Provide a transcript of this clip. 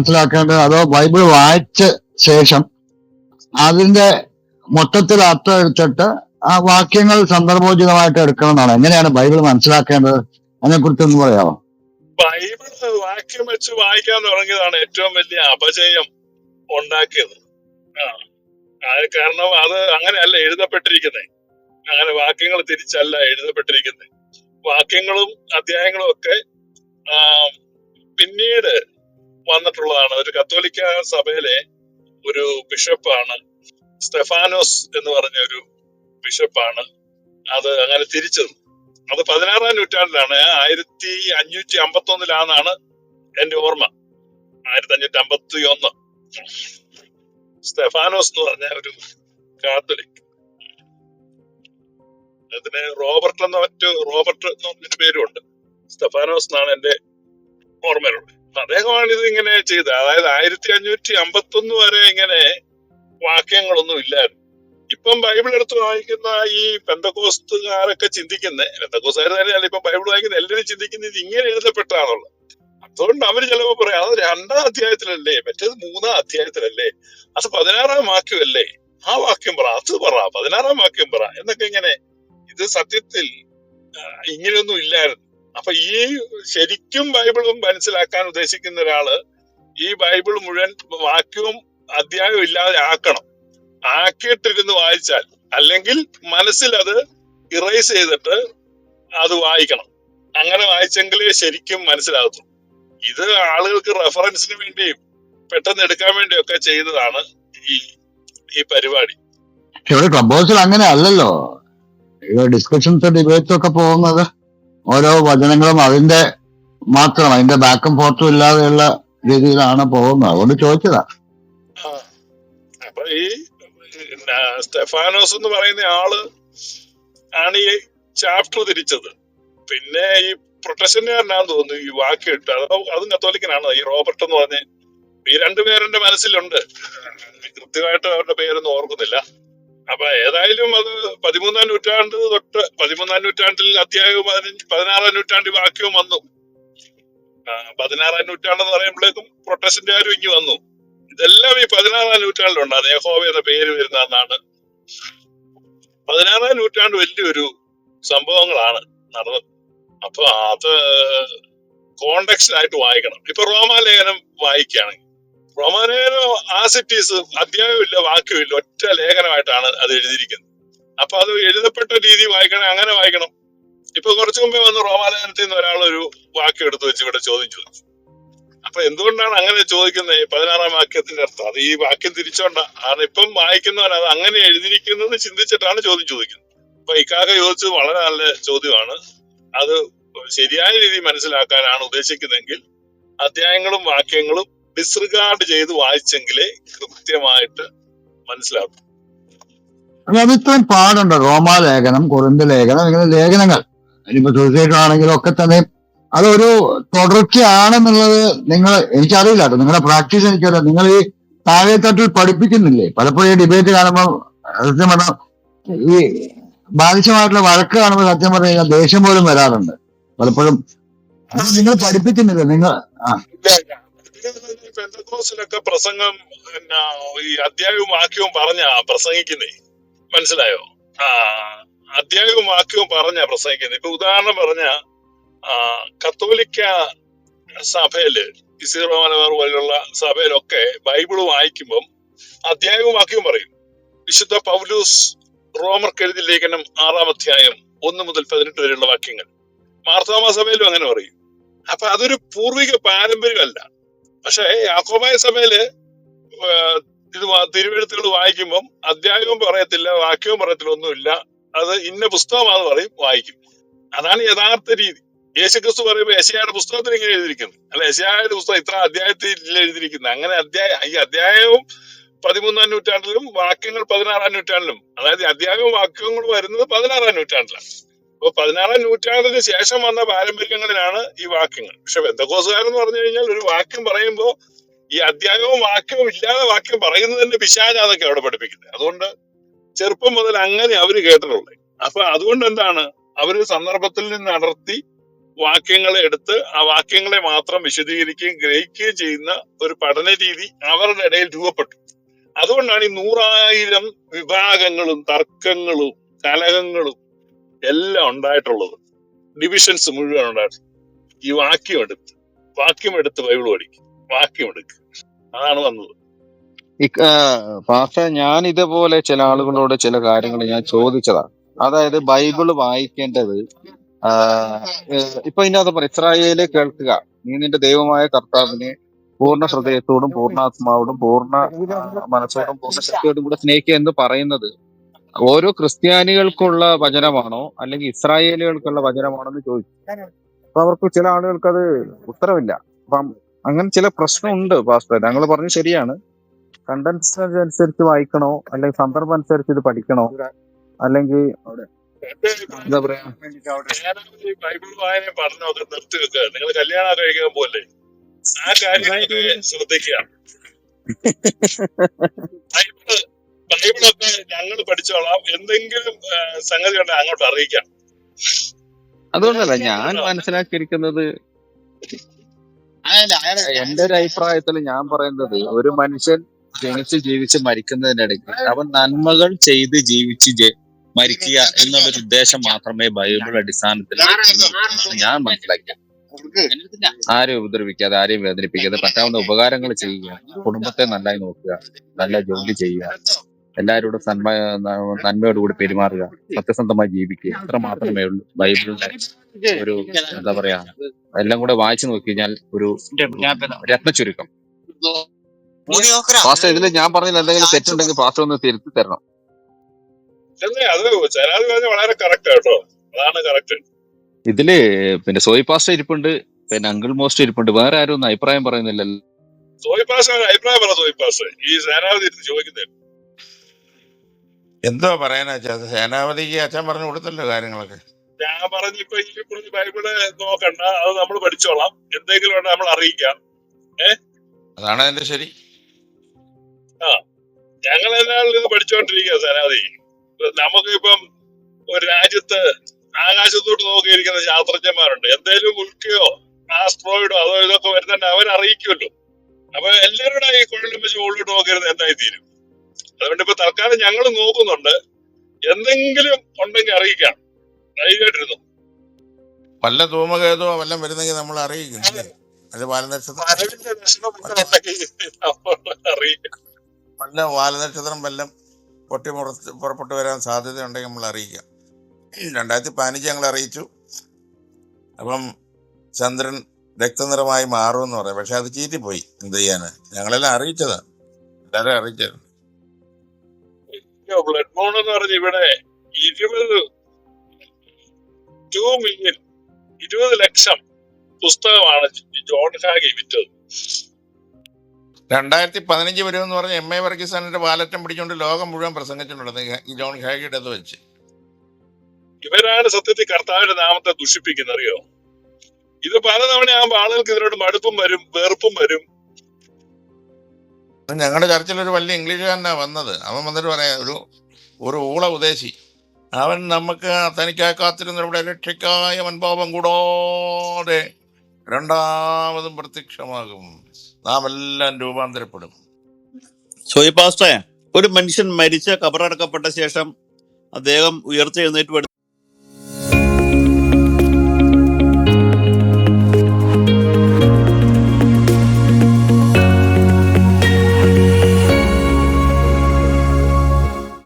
മനസ്സിലാക്കേണ്ടത് അതോ ബൈബിൾ വായിച്ച ശേഷം അതിന്റെ മൊത്തത്തിൽ അർത്ഥം എടുത്തിട്ട് ആ വാക്യങ്ങൾ സന്ദർഭോചിതമായിട്ട് എടുക്കണം എന്നാണ് എങ്ങനെയാണ് ബൈബിൾ മനസ്സിലാക്കേണ്ടത്? അതിനെ കുറിച്ച് ഒന്ന് പറയാമോ? ബൈബിൾ വാക്യം വെച്ച് വായിക്കാൻ തുടങ്ങിയതാണ് ഏറ്റവും വലിയ അപജയം ഉണ്ടാക്കിയത്. അത് കാരണം അത് അങ്ങനെയല്ല എഴുതപ്പെട്ടിരിക്കുന്നത് അങ്ങനെ വാക്യങ്ങൾ തിരിച്ചല്ല എഴുതപ്പെട്ടിരിക്കുന്നത് വാക്യങ്ങളും അധ്യായങ്ങളും ഒക്കെ പിന്നീട് വന്നിട്ടുള്ളതാണ്. ഒരു കത്തോലിക്ക സഭയിലെ ഒരു ബിഷപ്പാണ്. സ്റ്റെഫാനോസ് എന്ന് പറഞ്ഞ ഒരു ബിഷപ്പാണ്. അത് അങ്ങനെ തിരിച്ചത്. അത് പതിനാറാം നൂറ്റാണ്ടിലാണ്. ആയിരത്തി അഞ്ഞൂറ്റി അമ്പത്തി ഒന്നിലാണെന്നാണ് എന്റെ ഓർമ്മ. ആയിരത്തി അഞ്ഞൂറ്റി അമ്പത്തി ഒന്ന് സ്റ്റെഫാനോസ് എന്ന് പറഞ്ഞ ഒരു കാത്തലിക്. അതിന് റോബർട്ട് എന്ന മറ്റു റോബർട്ട് എന്ന് പറഞ്ഞൊരു പേരുണ്ട് സ്റ്റെഫാനോസ് എന്നാണ് എന്റെ ഓർമ്മയിലുള്ളത്. അദ്ദേഹമാണ് ഇത് ഇങ്ങനെ ചെയ്തത്. അതായത് ആയിരത്തി അഞ്ഞൂറ്റി അമ്പത്തി ഒന്ന് വരെ ഇങ്ങനെ വാക്യങ്ങളൊന്നും ഇല്ലായിരുന്നു. ഇപ്പം ബൈബിൾ എടുത്ത് വായിക്കുന്ന ഈ പെന്തക്കോസ്തുകാരൊക്കെ ചിന്തിക്കുന്ന പെന്തക്കോസ്തുകാർ തന്നെയല്ല ഇപ്പം ബൈബിൾ വായിക്കുന്ന എല്ലാവരും ചിന്തിക്കുന്നത് ഇങ്ങനെ എഴുതപ്പെട്ടാണുള്ളത് അതുകൊണ്ട് അവർ ചിലപ്പോ പറയാം അത് രണ്ടാം അധ്യായത്തിലല്ലേ മറ്റേത് മൂന്നാം അധ്യായത്തിലല്ലേ അത് പതിനാറാം വാക്യമല്ലേ? ആ വാക്യം പറ അത് പറ പതിനാറാം വാക്യം പറ എന്നൊക്കെ ഇങ്ങനെ ഇത് സത്യത്തിൽ ഇങ്ങനെയൊന്നും ഇല്ലായിരുന്നു. അപ്പൊ ഈ ശരിക്കും ബൈബിളും മനസ്സിലാക്കാൻ ഉദ്ദേശിക്കുന്ന ഒരാൾ ഈ ബൈബിൾ മുഴുവൻ വാക്യവും അധ്യായവും ഇല്ലാതെ ആക്കണം. ആക്കിയിട്ടിരുന്ന് വായിച്ചാൽ അല്ലെങ്കിൽ മനസ്സിൽ അത് ഇറേസ് ചെയ്തിട്ട് അത് വായിക്കണം. അങ്ങനെ വായിച്ചെങ്കിലേ ശരിക്കും മനസ്സിലാകത്തുള്ളൂ. ഇത് ആളുകൾക്ക് റെഫറൻസിന് വേണ്ടിയും പെട്ടെന്ന് എടുക്കാൻ വേണ്ടിയും ഒക്കെ ചെയ്തതാണ് ഈ ഈ പരിപാടി. ഇവിടെ ക്ലബ് ഹൗസിൽ അങ്ങനെ അല്ലല്ലോ. ഡിസ്കഷൻസ് ഡിബേറ്റ്സ് ഒക്കെ പോകുന്നത്. ഓരോ വചനങ്ങളും അതിന്റെ മാത്രം അതിന്റെ ബാക്കും ഫോർത്തും ഇല്ലാതെയുള്ള രീതിയിലാണ് പോകുന്നത്. അതുകൊണ്ട് ചോദിച്ചതാ. സ്റ്റെഫാനോസ് എന്ന് പറയുന്ന ആൾ ആണ് ഈ ചാപ്റ്റർ തിരിച്ചത്. പിന്നെ ഈ പ്രൊട്ടക്ഷനുകാരനാന്ന് തോന്നുന്നു ഈ വാക്ക് ഇട്ട് അത് അതും കത്തോലിക്കനാണ് ഈ റോബർട്ട് എന്ന് പറഞ്ഞ്. ഈ രണ്ടുപേരുടെ മനസ്സിലുണ്ട്. കൃത്യമായിട്ട് അവരുടെ പേരൊന്നും ഓർക്കുന്നില്ല. അപ്പൊ ഏതായാലും അത് പതിമൂന്നാം നൂറ്റാണ്ട് തൊട്ട് പതിമൂന്നാം നൂറ്റാണ്ടിൽ അധ്യായവും പതിനഞ്ച് പതിനാറാം നൂറ്റാണ്ടിൽ വാക്യവും വന്നു. പതിനാറാം നൂറ്റാണ്ടെന്ന് പറയുമ്പോഴേക്കും പ്രൊട്ടസ്റ്റന്റുകാരും ഇങ്ങി വന്നു. ഇതെല്ലാം ഈ പതിനാറാം നൂറ്റാണ്ടിലുണ്ടാണ് യഹോവ എന്ന പേര് വരുന്നതെന്നാണ് പതിനാറാം നൂറ്റാണ്ട് വലിയൊരു സംഭവങ്ങളാണ് നടന്നത്. അപ്പൊ അത് കോണ്ടക്സ്റ്റ് ആയിട്ട് വായിക്കണം. ഇപ്പൊ റോമാലേഖനം വായിക്കുകയാണെങ്കിൽ റോമാലേഖനം ആ സിറ്റീസ് അധ്യായമില്ല വാക്യമില്ല ഒറ്റ ലേഖനമായിട്ടാണ് അത് എഴുതിയിരിക്കുന്നത്. അപ്പൊ അത് എഴുതപ്പെട്ട രീതി വായിക്കണം അങ്ങനെ വായിക്കണം. ഇപ്പൊ കുറച്ചു മുമ്പേ വന്ന് റോമാലേഖനത്തിൽ നിന്ന് ഒരാൾ ഒരു വാക്യം എടുത്തു വെച്ച് ഇവിടെ ചോദ്യം ചോദിച്ചു. അപ്പൊ എന്തുകൊണ്ടാണ് അങ്ങനെ ചോദിക്കുന്നത്? ഈ പതിനാറാം വാക്യത്തിന്റെ അർത്ഥം. അത് ഈ വാക്യം തിരിച്ചോണ്ട കാരണം ഇപ്പം വായിക്കുന്നവൻ അത് അങ്ങനെ എഴുതിയിരിക്കുന്നത് ചിന്തിച്ചിട്ടാണ് ചോദ്യം ചോദിക്കുന്നത്. അപ്പൊ ഇക്കാക്ക ചോദിച്ചത് വളരെ നല്ല ചോദ്യമാണ്. അത് ശരിയായ രീതി മനസ്സിലാക്കാനാണ് ഉദ്ദേശിക്കുന്നതെങ്കിൽ അധ്യായങ്ങളും വാക്യങ്ങളും ഡിസ്റിഗാർഡ് ചെയ്ത് വായിച്ചെങ്കിലേ കൃത്യമായിട്ട് മനസ്സിലാക്കും അത് ഇത്രയും പാടുണ്ട്. റോമാലേഖനം കുറിന്ത ലേഖനം ഇങ്ങനെ ലേഖനങ്ങൾ. ഇനിയിപ്പോ ആണെങ്കിലും ഒക്കെ തന്നെ അതൊരു തുടർച്ചയാണെന്നുള്ളത് നിങ്ങൾ എനിക്കറിയില്ല കേട്ടോ. നിങ്ങളുടെ പ്രാക്ടീസ് എനിക്കറിയാം നിങ്ങൾ ഈ താഴെത്തട്ടിൽ പഠിപ്പിക്കുന്നില്ലേ? പലപ്പോഴും ഈ ഡിബേറ്റ് കാണുമ്പോൾ സത്യം പറഞ്ഞാൽ ഈ ബാധിച്ചമായിട്ടുള്ള വഴക്ക് കാണുമ്പോൾ സത്യം പറഞ്ഞു കഴിഞ്ഞാൽ ദേഷ്യം പോലും വരാറുണ്ട്. പലപ്പോഴും നിങ്ങൾ പഠിപ്പിക്കുന്നില്ല? നിങ്ങൾ ആ. പെന്തക്കോസിലൊക്കെ പ്രസംഗം പിന്നെ ഈ അധ്യായവും വാക്യവും പറഞ്ഞ പ്രസംഗിക്കുന്നേ? മനസ്സിലായോ? ആ അധ്യായവും വാക്യവും പറഞ്ഞ പ്രസംഗിക്കുന്നത് ഇപ്പൊ ഉദാഹരണം പറഞ്ഞ കത്തോലിക്ക സഭയിൽ ഇസീറോ മലബാർ പോലുള്ള സഭയിലൊക്കെ ബൈബിൾ വായിക്കുമ്പം അധ്യായവും വാക്യവും പറയും. വിശുദ്ധ പൗലൂസ് റോമർ എഴുതിയ ലേഖനം ആറാം അധ്യായം ഒന്ന് മുതൽ പതിനെട്ട് വരെയുള്ള വാക്യങ്ങൾ. മാർത്തോമ സഭയിലും അങ്ങനെ പറയും. അപ്പൊ അതൊരു പൂർവിക പാരമ്പര്യമല്ല. പക്ഷേ യാക്കോബായ സഭയിൽ ഇത് തിരുവെഴുത്തുകൾ വായിക്കുമ്പം അധ്യായവും പറയത്തില്ല വാക്യവും പറയത്തില്ല ഒന്നുമില്ല. അത് ഇന്ന പുസ്തകമാണെന്ന് പറയും വായിക്കും. അതാണ് യഥാർത്ഥ രീതി. യേശുക്രിസ്തു പറയുമ്പോൾ യശയായുടെ പുസ്തകത്തിൽ ഇങ്ങനെ എഴുതിയിരിക്കുന്നു. അല്ല യശയായുടെ പുസ്തകം ഇത്ര അധ്യായത്തിൽ എഴുതിയിരിക്കുന്നത് അങ്ങനെ അധ്യായ ഈ അധ്യായവും പതിമൂന്നാം നൂറ്റാണ്ടിലും വാക്യങ്ങൾ പതിനാറാം നൂറ്റാണ്ടിലും അതായത് അധ്യായവും വാക്യങ്ങളും വരുന്നത് പതിനാറാം നൂറ്റാണ്ടിലാണ്. അപ്പൊ പതിനാറാം നൂറ്റാണ്ടിന് ശേഷം വന്ന പാരമ്പര്യങ്ങളിലാണ് ഈ വാക്യങ്ങൾ. പക്ഷെ ബന്ധക്കോസുകാരെന്ന് പറഞ്ഞു കഴിഞ്ഞാൽ ഒരു വാക്യം പറയുമ്പോൾ ഈ അധ്യായവും വാക്യവും ഇല്ലാതെ വാക്യം പറയുന്നതിന്റെ പിശാചാതൊക്കെ അവിടെ പഠിപ്പിക്കുന്നത് അതുകൊണ്ട് ചെറുപ്പം മുതൽ അങ്ങനെ അവർ കേട്ടിട്ടുള്ളത് അപ്പൊ അതുകൊണ്ട് എന്താണ്? അവർ സന്ദർഭത്തിൽ നിന്ന് അടർത്തി വാക്യങ്ങളെ എടുത്ത് ആ വാക്യങ്ങളെ മാത്രം വിശദീകരിക്കുകയും ഗ്രഹിക്കുകയും ചെയ്യുന്ന ഒരു പഠന രീതി അവരുടെ ഇടയിൽ രൂപപ്പെട്ടു. അതുകൊണ്ടാണ് ഈ നൂറായിരം വിഭാഗങ്ങളും തർക്കങ്ങളും കലഹങ്ങളും എല്ലാം ഉണ്ടായിട്ടുള്ളത്. ഡിവിഷൻസ് മുഴുവൻ ഉണ്ടായിട്ടുള്ളത്. ഈ വാക്യം എടുത്ത് വാക്യം എടുത്ത് ബൈബിൾ പഠിക്കും. വാക്യം എടുക്കുക അതാണ് വന്നത്. പാസ്റ്റർ ഞാൻ ഇതേപോലെ ചില ആളുകളോട് ചില കാര്യങ്ങൾ ഞാൻ ചോദിച്ചതാണ്. അതായത് ബൈബിൾ വായിക്കേണ്ടത് ഇപ്പൊ ഇതിനകത്ത് പറയും ഇസ്രായേലെ കേൾക്കുക. നീ നിന്റെ ദൈവമായ കർത്താവിനെ പൂർണ ഹൃദയത്തോടും പൂർണാത്മാവോടും പൂർണ മനസ്സോടും പൂർണ ശക്തിയോടും കൂടെ സ്നേഹിക്കുക എന്ന് പറയുന്നത് ഓരോ ക്രിസ്ത്യാനികൾക്കുള്ള വചനമാണോ അല്ലെങ്കിൽ ഇസ്രായേലുകൾക്കുള്ള വചനമാണോ എന്ന് ചോദിച്ചു. അപ്പൊ അവർക്ക് ചില ആളുകൾക്ക് അത് ഉത്തരവില്ല. അപ്പം അങ്ങനെ ചില പ്രശ്നമുണ്ട് പാസ്റ്റർ. ഞങ്ങൾ പറഞ്ഞു ശരിയാണ്. കണ്ടൻസ് അനുസരിച്ച് വായിക്കണോ? അല്ലെങ്കിൽ സന്ദർഭം അനുസരിച്ച് ഇത് പഠിക്കണോ? അല്ലെങ്കിൽ എന്താ പറയാ? ബൈബിൾ വായന നിർത്തി വെക്കുക നിങ്ങൾ കല്യാണം കഴിക്കാൻ പോലെ ആ ശ്രദ്ധിക്കുക. ബൈബിൾ ബൈബിളൊക്കെ ഞങ്ങൾ പഠിച്ചോളാം. എന്തെങ്കിലും സംഗതി ഉണ്ടെങ്കിൽ അങ്ങോട്ട് അറിയിക്കാം. അതുകൊണ്ടല്ല ഞാൻ മനസ്സിലാക്കിയിരിക്കുന്നത് എന്റെ ഒരു അഭിപ്രായത്തിൽ ഞാൻ പറയുന്നത് ഒരു മനുഷ്യൻ ജനിച്ച് ജീവിച്ച് മരിക്കുന്നതിനിടയ്ക്ക് അവൻ നന്മകൾ ചെയ്ത് ജീവിച്ച് ജെ- മരിക്കുക എന്നുള്ളൊരു ഉദ്ദേശം മാത്രമേ ബൈബിൾ അടിസ്ഥാനത്തിൽ ഞാൻ മനസ്സിലാക്കിയത്. ആരും ഉപദ്രവിക്കാതെ ആരെയും വേദനിപ്പിക്കാതെ പറ്റാവുന്ന ഉപകാരങ്ങൾ ചെയ്യുക കുടുംബത്തെ നന്നായി നോക്കുക നല്ല ജോലി ചെയ്യുക. എല്ലാവരോടും സന്മ നന്മയോടുകൂടി പെരുമാറുക. സത്യസന്ധമായി ജീവിക്കുക. അത്ര മാത്രമേ ഉള്ളൂ. ബൈബിളിന്റെ ഒരു എന്താ പറയാ എല്ലാം കൂടെ വായിച്ചു നോക്കി കഴിഞ്ഞാൽ ഒരു രത്ന ചുരുക്കം പാസ്റ്റർ ഇതിൽ ഞാൻ പറഞ്ഞതിൽ എന്തെങ്കിലും തെറ്റുണ്ടെങ്കിൽ പാസ്റ്റർ ഒന്ന് തിരുത്തി തരണം. അത് പറഞ്ഞ വളരെ കറക്റ്റ് കേട്ടോ. അതാണ് കറക്റ്റ് ഇതിൽ പിന്നെ സോയി പാസ്റ്റർ ഇരിപ്പുണ്ട് പിന്നെ അങ്കിൾ മോസ്റ്റ് ഇരിപ്പുണ്ട്. വേറെ ആരും ഒന്നും അഭിപ്രായം പറയുന്നില്ലല്ലോ. സോയി പാസ്റ്റർ അഭിപ്രായം പറ സോയി പാസ്റ്റർ. ഈ സേനാവധി ചോദിക്കുന്നത് എന്തോ പറയാനാ വെച്ചാ സേനാപതിക്ക് അച്ഛൻ പറഞ്ഞു കൊടുത്തല്ലോ കാര്യങ്ങളൊക്കെ. ഞാൻ പറഞ്ഞു ഇപ്പൊ ഈ പറഞ്ഞ ബൈബിൾ നോക്കണ്ട അത് നമ്മൾ പഠിച്ചോളാം. എന്തെങ്കിലും വേണ്ട നമ്മൾ അറിയിക്കാം. ഏഹ് അതാണ് അതിന്റെ ശരി? ആ. ഞങ്ങൾ എല്ലാവരും ഇത് പഠിച്ചുകൊണ്ടിരിക്കുക സേനാപതി. നമുക്ക് ഇപ്പം ഒരു രാജ്യത്ത് ആകാശത്തോട്ട് നോക്കിയിരിക്കുന്ന ശാസ്ത്രജ്ഞന്മാരുണ്ട്. എന്തേലും ഉൽക്കയോ ആസ്ട്രോയിഡോ അതോ ഇതൊക്കെ വരുന്നുണ്ട് അവരറിയിക്കുമല്ലോ. അപ്പൊ എല്ലാവരുടെ ഈ കുഴലും വെച്ച് മുകളിലോട്ട് നോക്കരുത് എന്തായി തീരും? അതുകൊണ്ട് ഇപ്പൊ തൽക്കാലം ഞങ്ങൾ നോക്കുന്നുണ്ട്. എന്തെങ്കിലും ഉണ്ടെങ്കിൽ അറിയിക്കാം. ധൈര്യമായിട്ടിരുന്നു? വല്ല ധൂമകേതോ വല്ലതും വരുന്നെങ്കിൽ നമ്മൾ അറിയിക്കും. ഇല്ലേ? വല്ല വാലനക്ഷത്രം വരവിന്റെ ലക്ഷണം ഉണ്ടെങ്കിൽ നമ്മൾ അറിയിക്കാം. വല്ല വാലനക്ഷത്രം വല്ലം പൊട്ടി മുറച്ച് പുറപ്പെട്ടു വരാൻ സാധ്യതയുണ്ടെങ്കിൽ നമ്മൾ അറിയിക്കാം. രണ്ടായിരത്തി പതിനഞ്ച് ഞങ്ങൾ അറിയിച്ചു. അപ്പം ചന്ദ്രൻ രക്തനിറമായി മാറുമെന്ന് പറയാം പക്ഷെ അത് ചീറ്റിപ്പോയി എന്ത് ചെയ്യാന് ഞങ്ങളെല്ലാം അറിയിച്ചതാണ്. എല്ലാവരും അറിയിച്ചത് ബ്ലഡ് മോൺ എന്ന് പറഞ്ഞ ഇവിടെ ഇരുപത് ടു മില്യൺ ഇരുപത് ലക്ഷം പുസ്തകമാണ് ജോൺ ഹാഗി വിറ്റത്. രണ്ടായിരത്തി പതിനഞ്ച് വരും എന്ന് പറഞ്ഞ എം എ വർഗീസാനിന്റെ വാലറ്റം പിടിച്ചുകൊണ്ട് ലോകം മുഴുവൻ പ്രസംഗിച്ചിട്ടുണ്ട്. ജോൺ ഹാഗിയുടെ അത് വെച്ച്. ഇവരാണ് സത്യത്തിൽ കർത്താവിന്റെ നാമത്തെ ദുഷിപ്പിക്കുന്നത് അറിയോ? ഇത് പലതവണ ആകുമ്പോൾ ആളുകൾക്ക് ഇതിനോട് മടുപ്പും വരും വെറുപ്പും വരും. ഞങ്ങളുടെ ചർച്ചിൽ ഒരു വലിയ ഇംഗ്ലീഷുകാരനാ വന്നത്. അവൻ വന്നിട്ട് പറയാ ഒരു ഒരു ഊള ഉദ്ദേശി അവൻ നമുക്ക് തനിക്കായി കാത്തിരുന്നവരുടെ രക്ഷയ്ക്കായ മൻഭാവം കൂടോടെ രണ്ടാമതും പ്രത്യക്ഷമാകും. നാം എല്ലാം രൂപാന്തരപ്പെടും. സോയി പാസ്റ്റേ ഒരു മനുഷ്യൻ മരിച്ച് കബറടക്കപ്പെട്ട ശേഷം അദ്ദേഹം ഉയർത്തെഴുന്നേറ്റ്